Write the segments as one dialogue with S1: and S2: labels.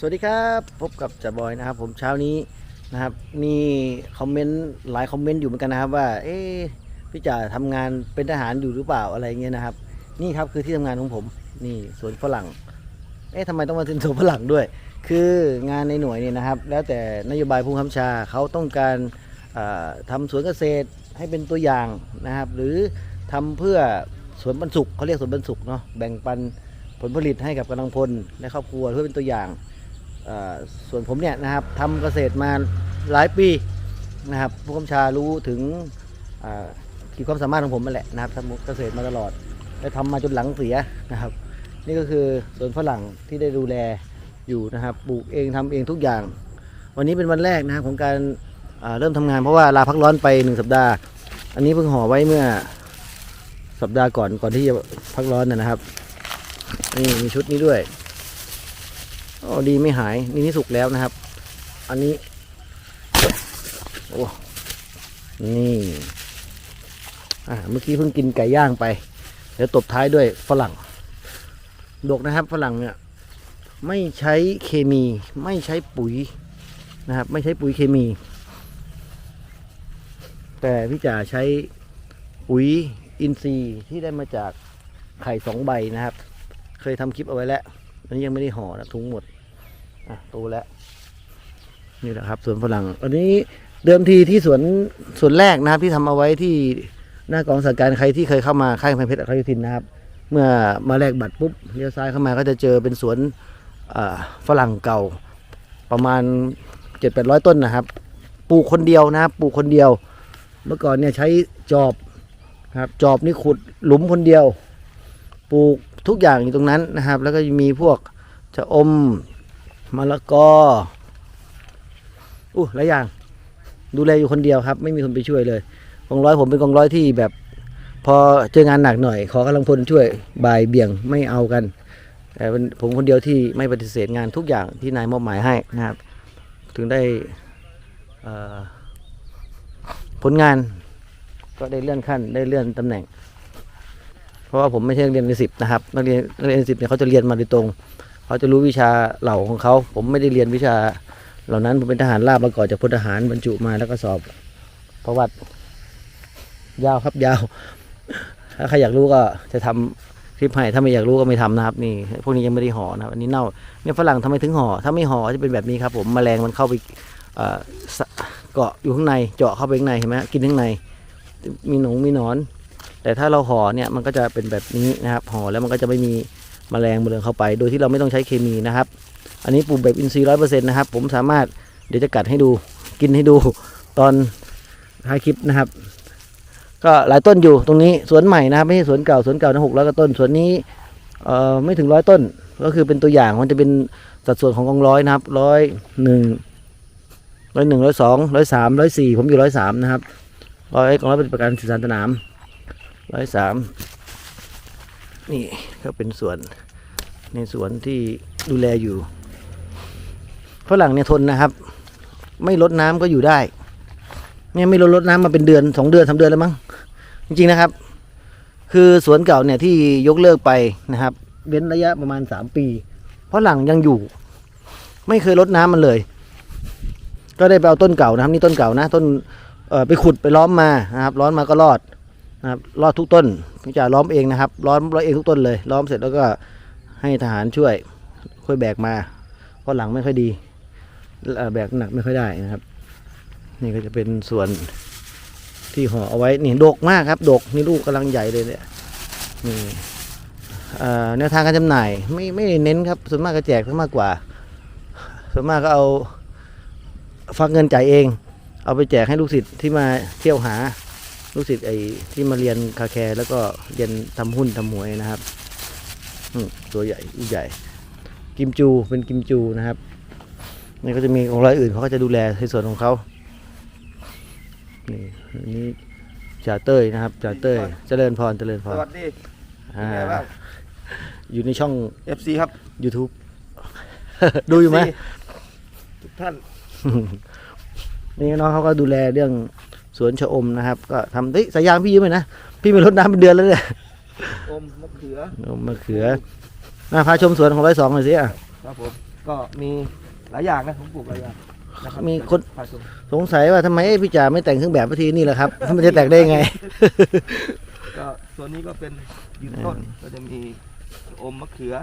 S1: สวัสดีครับพบกับจ่าบอยนะครับ ผมเช้านี้นะครับ มีคอมเมนต์หลายคอมเมนต์อยู่เหมือนกันนะครับ ว่า เอ๊พี่จ่าทำงานเป็นทหารอยู่หรือเปล่าอะไรเงี้ยนะครับ นี่ครับคือที่ทำงานของผม นี่สวนฝรั่ง เอ๊ะทำไมต้องมาถึงสวนฝรั่งด้วย คืองานในหน่วยเนี่ยนะครับ แล้วแต่นโยบายผู้คับบัญชาเขาต้องการเอ่อทำสวนเกษตรให้เป็นตัวอย่างนะครับ หรือทำเพื่อสวนบรรสุขเขาเรียกสวนบรรสุขเนาะแบ่งปันผลผลิตให้กับกำลังพลและครอบครัวเพื่อเป็นตัวอย่าง ส่วนผมเนี่ยนะครับทำเกษตรมาหลายปีนะครับผู้กำชารู้ถึงขีดความสามารถของผมนั่นแหละนะครับทำเกษตรมาตลอดและทำมาจนหลังเสียนะครับ นี่ก็คือสวนฝรั่งที่ได้ดูแลอยู่นะครับปลูกเองทำเองทุกอย่าง วันนี้เป็นวันแรกนะครับของการเริ่มทำงานเพราะว่าลาพักร้อนไปหนึ่งสัปดาห์ อันนี้เพิ่งห่อไว้เมื่อสัปดาห์ก่อนก่อนที่จะพักร้อนนะครับนี่มีชุดนี้ด้วย โอ้ดีไม่หายนี่นี่สุกแล้วนะครับ อันนี้โอ้นี่อ่าเมื่อกี้เพิ่งกินไก่ย่างไป เดี๋ยวตบท้ายด้วยฝรั่ง ดกนะครับฝรั่งเนี่ยไม่ใช้เคมีไม่ใช้ปุ๋ยนะครับ ไม่ใช้ปุ๋ยเคมี แต่พี่จ๋าใช้ปุ๋ยอินทรีย์ที่ได้มาจากไข่สองใบนะครับ เคยทำคลิปเอาไว้แล้ว อันนี้ยังไม่ได้ห่อนะถุงหมดอะโตแล้วนี่แหละครับสวนฝรั่งอันนี้เดิมทีที่สวนสวนแรกนะครับ ที่ทำเอาไว้ที่หน้ากองสังการใครที่เคยเข้ามาค่ายกำแพงเพชรอัครโยธินนะครับ เมื่อมาแลกบัตรปุ๊บเลี้ยวซ้ายเข้ามาก็จะเจอเป็นสวนฝรั่งเก่าประมาณเจ็ดแปดร้อยต้นนะครับ ปลูกคนเดียวนะครับปลูกคนเดียว เมื่อก่อนเนี่ยใช้จอบครับจอบนี่ขุดหลุมคนเดียว ปลูกทุกอย่างอยู่ตรงนั้นนะครับ แล้วก็มีพวกชะอมมะละกออู้หลายอย่าง ดูแลอยู่คนเดียวครับ ไม่มีคนไปช่วยเลยกองร้อยผมเป็นกองร้อยที่แบบ พอเจองานหนักหน่อย ขอกำลังพลช่วยบ่ายเบี่ยงไม่เอากันแต่เป็นผมคนเดียวที่ไม่ปฏิเสธงานทุกอย่างที่นายมอบหมายให้นะครับ ถึงได้ผลงานก็ได้เลื่อนขั้นได้เลื่อนตำแหน่ง เพราะว่าผมไม่ใช่นักเรียนในสิบนะครับนักเรียนนักเรียนในสิบเนี่ยเขาจะเรียนมาโดยตรงเขาจะรู้วิชาเหล่าของเขาผมไม่ได้เรียนวิชา เหล่านั้นผมเป็นทหารราบมาก่อนจากพลทหารบรรจุมาแล้วก็สอบประวัติยาวครับยาว ถ้าใครอยากรู้ก็จะทำคลิปให้ถ้าไม่อยากรู้ก็ไม่ทำนะครับ นี่ พวกนี้ยังไม่ได้ห่อนะครับ อันนี้เน่าเนี่ยฝรั่งทำไมถึงห่อถ้าไม่ห่อจะเป็นแบบนี้ครับ ผมแมลงมันเข้าไปเอ่อสะเกาะอยู่ข้างในเจาะเข้าไปข้างในเห็นไหมกินข้างใน มีหนงมีหนอน แต่ถ้าเราห่อเนี่ยมันก็จะเป็นแบบนี้นะครับห่อแล้วมันก็จะไม่มีแมลงมาเรืองเข้าไป โดยที่เราไม่ต้องใช้เคมีนะครับ อันนี้ปลูกแบบอินทรีย์ร้อยเปอร์เซ็นต์นะครับ ผมสามารถเดี๋ยวจะกัดให้ดูกินให้ดูตอนท้ายคลิปนะครับ ก็หลายต้นอยู่ตรงนี้สวนใหม่นะครับ ไม่ใช่สวนเก่าสวนเก่านะหกร้อยกว่าต้นสวนนี้เอ่อไม่ถึงร้อยต้น ก็คือเป็นตัวอย่างมันจะเป็นสัดส่วนของกองร้อยนะครับร้อยหนึ่งร้อยหนึ่งร้อยสองร้อยสามร้อยสี่ผมอยู่ร้อยสามนะครับร้อยกองร้อยเป็นประกันสื่อสารสนาม ร้อยสามนี่ก็เป็นสวนในสวนที่ดูแลอยู่ฝรั่งเนี่ยทนนะครับ ไม่ลดน้ำก็อยู่ได้เนี่ยไม่ลดลดน้ำมาเป็นเดือนสองเดือนสามเดือนแล้วมั้งจริงๆนะครับ คือสวนเก่าเนี่ยที่ยกเลิกไปนะครับ เว้นระยะประมาณสามปีเพราะหลังยังอยู่ ไม่เคยลดน้ำมันเลย ก็ได้ไปเอาต้นเก่านะครับ นี่ต้นเก่านะ ต้นไปขุดไปล้อมมานะครับล้อมมาก็รอด นะครับรอดทุกต้นพี่จ่าล้อมเองนะครับล้อมล้อมเองทุกต้นเลย ล้อมเสร็จแล้วก็ให้ทหารช่วยค่อยแบกมา เพราะหลังไม่ค่อยดีแบกหนักไม่ค่อยได้นะครับ นี่ก็จะเป็นส่วนที่ห่อเอาไว้นี่ดกมากครับ ดกนี่ลูกกำลังใหญ่เลยเนี่ยนี่แนวทางการจำหน่ายไม่ไม่เน้นครับส่วนมากก็แจกซะมากกว่า ส่วนมากก็เอาฟักเงินจ่ายเอง เอาไปแจกให้ลูกศิษย์ที่มาเที่ยวหา ลูกศิษย์ไอ้ที่มาเรียนคาแคร์แล้วก็เรียนทำหุ้นทำหวยนะครับอืมตัวใหญ่ลูกใหญ่ กิมจูเป็นกิมจูนะครับนี่ก็จะมีของรายอื่นเขาก็จะดูแลในส่วนของเขานี่อันนี้จ่าเต้ยนะครับจ่าเต้ยเจริญพรเจริญพ
S2: ส
S1: ร
S2: วัสดี
S1: อ่า
S2: เป็นไงบ้าง
S1: อยู่ในช่อง
S2: FC ครับ
S1: YouTube ดูอยู่ไหม
S2: FC ทุกท่าน
S1: นี่น้องเขาก็ดูแลเรื่อง สวนชะอมนะครับ ก็ทำเฮ้ยสายยางพี่ยืมไหมนะ พี่ไม่รดน้ำเป็นเดือนแล้วเนี่ย
S2: อมมะเขือ
S1: เอามะเขือมาพาชมสวนของร้อยสองหน่อยสิอะ
S2: ครับผมปก็มีหลายอย่างนะผมปลูกหลายอย่างนะครับ
S1: มีคน
S2: พาชม
S1: สงสัยว่าทำไมพี่จ่าไม่แต่งเครื่องแบบพิธีนี่แหละครับ มันจะแต่งได้ยังไง
S2: ก็ส่วนนี้ก็เป็นยืนต้นก็จะมีอมมะเขือ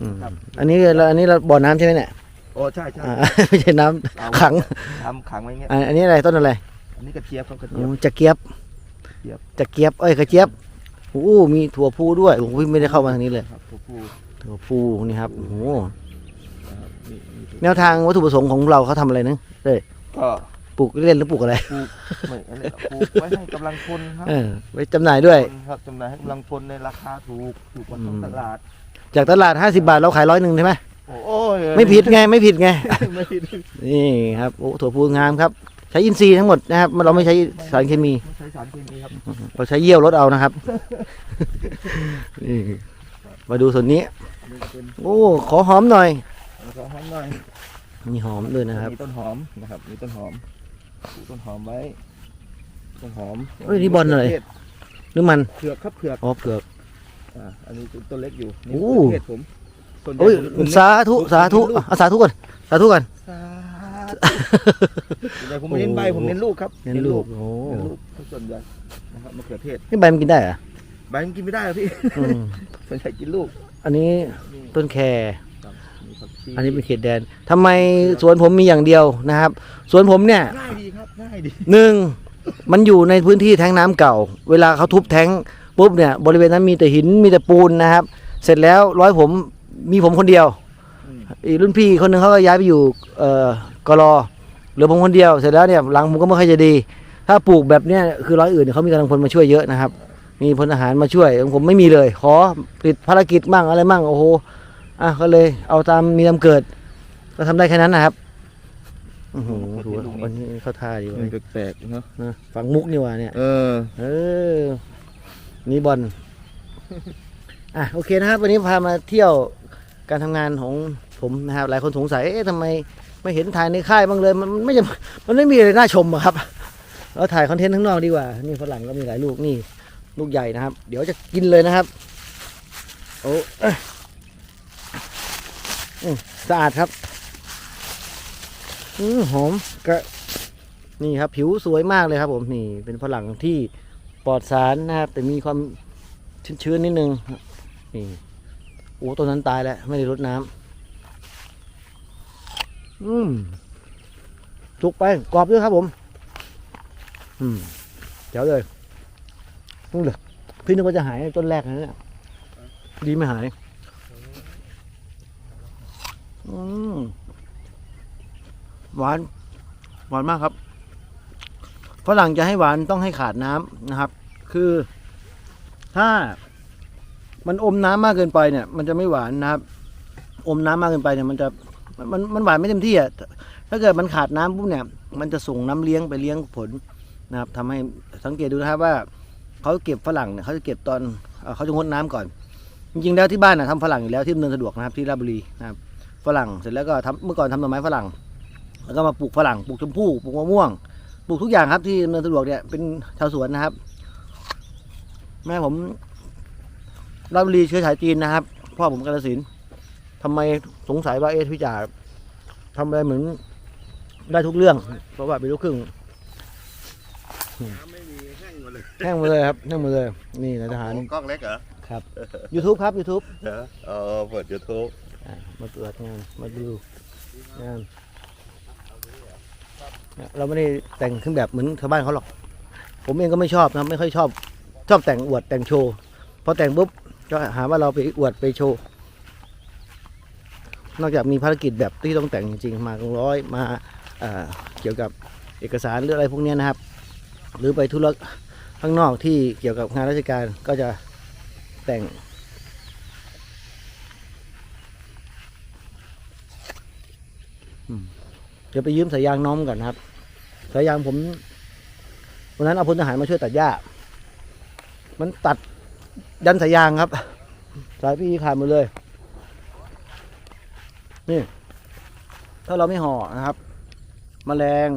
S1: อืม
S2: ครับ
S1: อันนี้เราอันนี้เราบ่อน้ำใช่ไหมเนี่ย
S2: โอ้ใช่ใช่
S1: อ่าไม่ใช่น้ำ
S2: เอา
S1: ขัง
S2: ทำขังไว้เงี้ย
S1: อ่าอันนี้อะไรต้นอะไร
S2: อันนี้กระเจี๊ยบครับกระ
S1: อ๋
S2: เจี๊ยบ
S1: อจะเกียบ
S2: เจี๊ยบ
S1: จะเกียบเอ้ยกระเจี๊ยบโอ้โหมีถั่วพูด้วยโอ้โหไม่ได้เข้ามาทางนี้เลย
S2: ครับตัวผู้
S1: ถั่วพูนี่ครับโอ้โห
S2: นะครับมีมีตัว
S1: แนวทางวัตถุประสงค์ของเราเขาทำอะไรนึง
S2: ก็
S1: ปลูกเล่นหรือปลูกอะไร
S2: ปลูกไม่อะไรปลูกไว้ให้กำลังพลครับ
S1: เออไว้จำหน่ายด้วย
S2: ครับจำหน่ายให้กำลังพลในราคาถูกถูกกว่าท้อง
S1: อืม
S2: ตลาด
S1: จากตลาด 50 บาทเราขายร้อยหนึ่งใช่ไหม
S2: โอ้โอ้ย
S1: ไม่ผิดไงไม่ผิดไง
S2: ไม่ผิด
S1: นี่ครับโอ้ถั่วพูงามครับ ใช้อินทรีย์ทั้งหมดนะครับเราไม่ใช้สารเคมี
S2: ไม่ใช้สารเคมีครับ
S1: เราใช้เยี่ยวรถเอานะครับ นี่มาดูส่วนนี้
S2: อันนี้เป็น
S1: โอ้ ขอหอมหน่อย
S2: ขอหอมหน่อย
S1: มีหอมด้วยนะครับ
S2: มีต้นหอมนะครับ มีต้นหอมปลูกต้นหอมไว้ ต้นหอม
S1: เฮ้ยนี่บอลอะไรหรือมัน
S2: เผือกครับเผือก
S1: อ๋อเผือก
S2: อ่าอันนี้ต้นเล็กอยู่นี่
S1: โอ้
S2: มะเขือเทศผมส่วนใหญ่
S1: โอ้ย
S2: ผม
S1: สาธุสาธุอะเอาสาธุก่อนสาธุก่อน
S2: สา ธุส่วนใหญ่ผมไม่เน้นใบผมเน้นลูกครับ
S1: เน้นลูกโอ้
S2: เน้นลูกส่วนใหญ่นะครับมะเขือเทศ
S1: นี่ใบมันกินได้เหรอะ
S2: ใบมันกินไม่ได้หรอกพี่
S1: อืม
S2: ส่วนใหญ่กินลูก
S1: อันนี้
S2: นี่
S1: ต้นแคร
S2: ครับมีผักชี
S1: อันนี้เป็นเขตแดนทำไมสวนผมมีอย่างเดียวนะครับ สวนผมเนี่ย
S2: ง่ายดีครับง่ายดี
S1: หนึ่งมันอยู่ในพื้นที่แท้งน้ำเก่า เวลาเขาทุบแท้งปุ๊บเนี่ยบริเวณนั้นมีแต่หินมีแต่ปูนนะครับ เสร็จแล้วร้อยผมมีผมคนเดียว
S2: อืม
S1: อีกรุ่นพี่คนหนึ่งเขาก็ย้ายไปอยู่เอ่อกรอเหลือผมคนเดียวเสร็จแล้วเนี่ยหลังผมก็ไม่ค่อยจะดี ถ้าปลูกแบบเนี้ยคือร้อยอื่นเนยเขามีกำลังพลมาช่วยเยอะนะครับ มีพลทหารมาช่วยของผมไม่มีเลย ขอติดภารกิจมั่งอะไรมั่งโอ้โหอะก็เลยเอาตามมีตามเกิด ก็ทำได้แค่นั้นนะครับโอ้โหดูว่าวันนี้เข้าท่าดี
S2: มั
S1: เว้
S2: น
S1: ย
S2: แปลกๆเนาะ
S1: นะฝังมุกนี่หว่าเนี่ย
S2: เออ
S1: เออ นี่บอล อะ โอเคนะครับ วันนี้พามาเที่ยวการทำงานของ ผมนะครับหลายคนสงสัยเอ๊ะทำไมไม่เห็นถ่ายในค่ายบ้างเลย มันไม่จะมันไม่มีอะไรน่าชมอะครับเราถ่ายคอนเทนต์ข้างนอกดีกว่านี่ฝรั่งก็มีหลายลูกนี่ลูกใหญ่นะครับ เดี๋ยวจะกินเลยนะครับโอ้สะอาดครับอืมหอมกระนี่ครับ ผิวสวยมากเลยครับ ผมนี่เป็นฝรั่งที่ปลอดสารนะครับ แต่มีความชื้นๆนิดนึงนี่โอ้ต้นนั้นตายแล้ว ไม่ได้รดน้ำ อืมสุกไปกรอบด้วยครับผม อืมเจ๋วเลยนู่นเลยพี่นึกว่าจะหายต้นแรกนะเนี่ยดีไม่หาย อืมหวาน หวานมากครับฝรั่งจะให้หวานต้องให้ขาดน้ำนะครับ คือถ้ามันอมน้ำมากเกินไปเนี่ย มันจะไม่หวานนะครับ อมน้ำมากเกินไปเนี่ยมันจะ มันมันหวานไม่เต็มที่อะถ้าเกิดมันขาดน้ำปุ๊บเนี่ย มันจะส่งน้ำเลี้ยงไปเลี้ยงผลนะครับทำให้สังเกตดูนะครับว่าเขาเก็บฝรั่งเนี่ยเขาจะเก็บตอนเขาจะงดน้ำก่อน จริงๆแล้วที่บ้านนะทำฝรั่งอยู่แล้วที่ดำเนินสะดวกนะครับที่ราชบุรีนะครับฝรั่งเสร็จแล้วก็ทำเมื่อก่อนทำหน่อไม้ฝรั่ง แล้วก็มาปลูกฝรั่งปลูกชมพู่ปลูกมะม่วงปลูกทุกอย่างครับที่ดำเนินสะดวกเนี่ยเป็นชาวสวนนะครับ แม่ผมราชบุรีเชื้อสายจีนนะครับพ่อผมกาฬสินธุ์ ทำไมสงสัยว่าเอ๊ะพี่จ่าทำอะไรเหมือนได้ทุกเรื่อง เพราะว่าเป็นลูกครึ่ง
S3: ไม่มีแห้งหมดเลย
S1: แห้งหมาเลยครับแห้งหมาเลยนี่นายทหาร
S3: กล้องเล็กเหรอ
S1: YouTube ครับ YouTube
S3: เหรอเออเปิดยูทูบ
S1: อะมาตรวจงานมาดูงานเราไม่ได้แต่งเครื่องแบบเหมือนชาวบ้านเขาหรอก ผมเองก็ไม่ชอบนะไม่ค่อยชอบ ชอบแต่งอวดแต่งโชว์พอแต่งปุ๊บก็หาว่าเราไปอวดไปโชว์ นอกจากมีภารกิจแบบที่ต้องแต่งจริงๆ มากองร้อยมาเเกี่ยวกับเอกสารหรืออะไรพวกนี้นะครับ หรือไปธุระข้างนอกที่เกี่ยวกับงานราชการก็จะแต่ง เดี๋ยวไปยืมสายยางน้องก่อนนะครับสายยางผมวันนั้นเอาพลทหารมาช่วยตัดหญ้า มันตัดยันสายยางครับ สายพี่ขาดหมดเลย นี่ ถ้าเราไม่ห่อนะครับมแมลง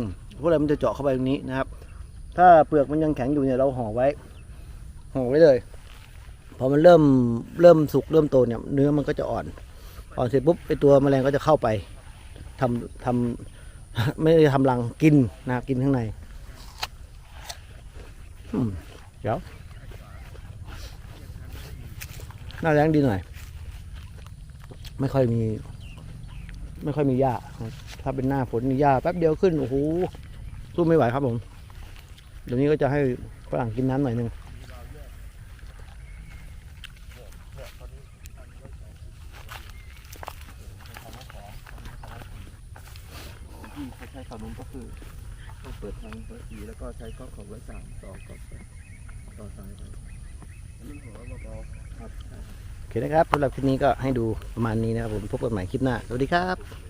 S1: พวกอะไรมันจะเจาะเข้าไปตรงนี้นะครับ ถ้าเปลือกมันยังแข็งอยู่เนี่ยเราห่อไว้ ห่อไว้เลย พอมันเริ่มเริ่มสุกเริ่มโตเนี่ยเนื้อมันก็จะอ่อน อ่อนเสร็จปุ๊บไอตัวแมลงก็จะเข้าไปทำทำไม่ได้ทำรังกินนะครับกินข้างในอืมเดี๋ยวหน้าแรงดีหน่อย ไม่ค่อยมี ไม่ค่อยมีหญ้าถ้าเป็นหน้าฝนมีหญ้าแป๊บเดียวขึ้นโอ้โหสู้ไม่ไหวครับผมเดี๋ยวนี้ก็จะให้ฝรั่งกินน้ำหน่อยหนึง
S2: ที่ใช้ขาวนุ่มก็คือต้องเปิดทางเปิดสีแล้วก็ใช้ข้อของไว้สามต่อก่อนไปต่อสายไปอันนี้หัวเบาๆครับ
S1: โอเคนะครับสำหรับคลิปนี้ก็ให้ดูประมาณนี้นะครับผมพบกันใหม่คลิปหน้า สวัสดีครับ